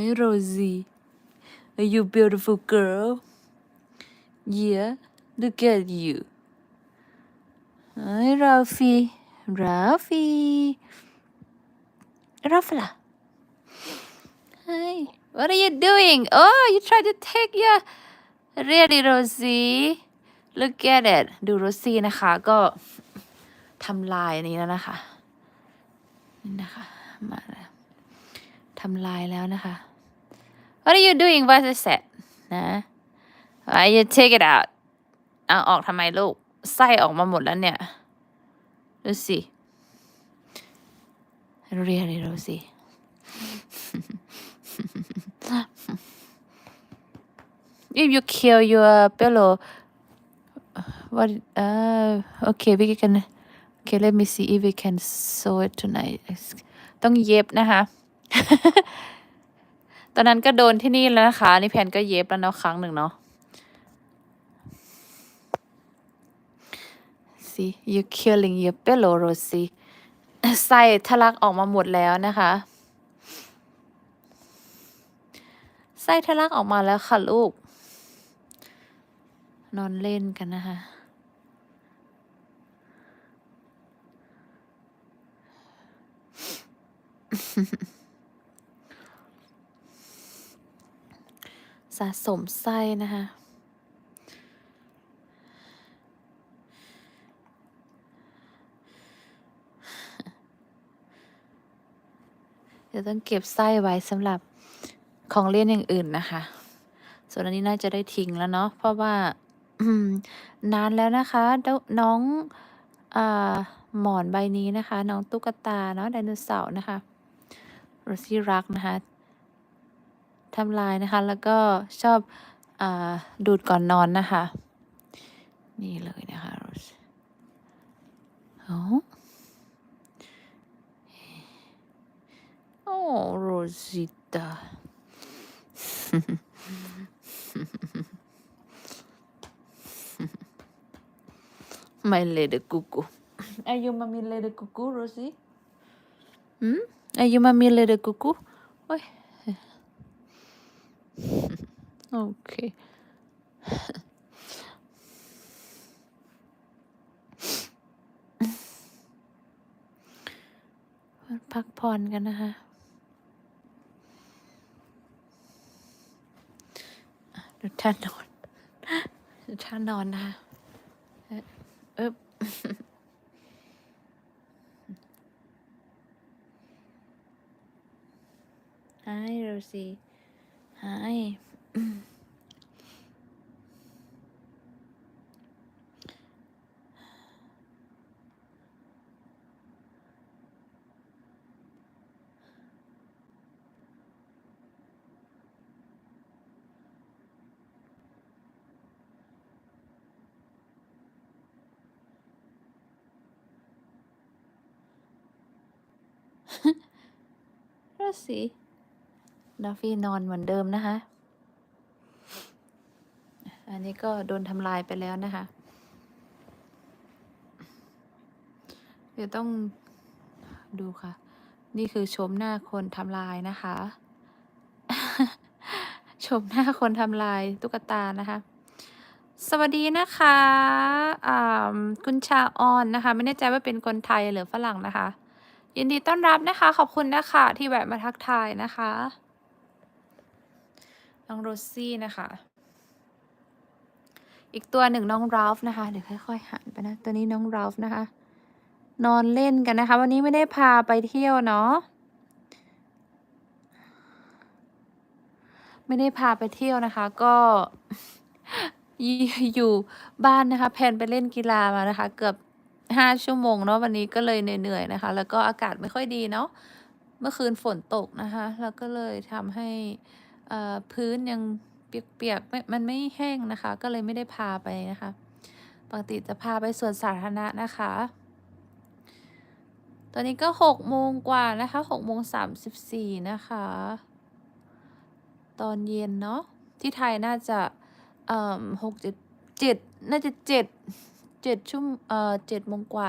Hi, Rosie. Are you beautiful girl? Yeah, look at you. Hi, Ralphie. Ralphie. Ralphie. Hi. What are you doing? Oh, you tried to take your really Rosie. Look at it. ดูโรซี่นะคะ ก็ทำลายอันนี้แล้วนะคะ นี่นะคะ มาแล้วทำลายแล้วนะคะ What are you doing What is it นะ Why you take it out เอาออกทำไมลูก ไส้ออกมาหมดแล้วเนี่ย ดูสิ Really Rosie If you kill your pillow what uh okay we can okay let me see if we can sew it tonight ต้องเย็บนะคะ ตอนนั้นก็โดนที่นี่แล้วนะคะ นี่แพนก็เย็บแล้วเนาะครั้งหนึ่งเนาะ see you killing your pillow Rosie ไส้ทะลักออกมาหมดแล้วนะคะไส้ทะลักออกมาแล้วค่ะลูก นอนเล่นกันนะคะสะสมไส้นะคะ เดี๋ยวต้องเก็บไส้ไว้สำหรับของเล่นอย่างอื่นนะคะ ส่วนอันนี้น่าจะได้ทิ้งแล้วเนาะ เพราะว่านานแล้วนะคะเดาน้องอาหมอนใบนี้นะคะ น้องตุ๊กตาเนาะไดโนเสาร์นะคะโรซี่รักนะคะ ทำลายนะคะ แล้วก็ชอบอาดูดก่อนนอนนะคะ นี่เลยนะคะโรสโอ้โอ้โรซิตา My little cuckoo. Are you mommy little cuckoo, Rosie? Hmm? Are you mommy okay. พักผ่อนกันนะคะดูท่านอนดูท่านอนนะคะเอ๊บ Hi Rosie Hi รสิ Hi. Rosie. ดอฟฟี่นอนเหมือนเดิมนะคะ อันนี้ก็โดนทำลายไปแล้วนะคะ เดี๋ยวต้องดูค่ะ นี่คือชมหน้าคนทำลายนะคะ ชมหน้าคนทำลายตุ๊กตานะคะ สวัสดีนะคะอ่าคุณชาออนนะคะ ไม่แน่ใจว่าเป็นคนไทยหรือฝรั่งนะคะ ยินดีต้อนรับนะคะ ขอบคุณนะคะที่แวะมาทักทายนะคะ น้องโรซี่นะคะ อีกตัวหนึ่งน้องราฟนะคะ เดี๋ยวค่อยๆหันไปนะ ตัวนี้น้องราฟนะคะ นอนเล่นกันนะคะ วันนี้ไม่ได้พาไปเที่ยวเนาะไม่ได้พาไปเที่ยวนะคะ ก็อยู่บ้านนะคะแพนไปเล่นกีฬามานะคะ เกือบห้าชั่วโมงเนาะวันนี้ก็เลยเหนื่อยๆนะคะ แล้วก็อากาศไม่ค่อยดีเนาะเมื่อคืนฝนตกนะคะ แล้วก็เลยทำให้ พื้นยังเปียกๆมันไม่แห้งนะคะ ก็เลยไม่ได้พาไปนะคะ ปกติจะพาไปสวนสาธารณะนะคะ ตอนนี้ก็หกโมงกว่านะคะหกโมงสามสิบสี่นะคะ ตอนเย็นเนาะ ที่ไทยน่าจะเอ่อหกเจ็ดเจ็ดน่าจะเจ็ดเจ็ดชั่วโมงเอ่อเจ็ดโมงกว่า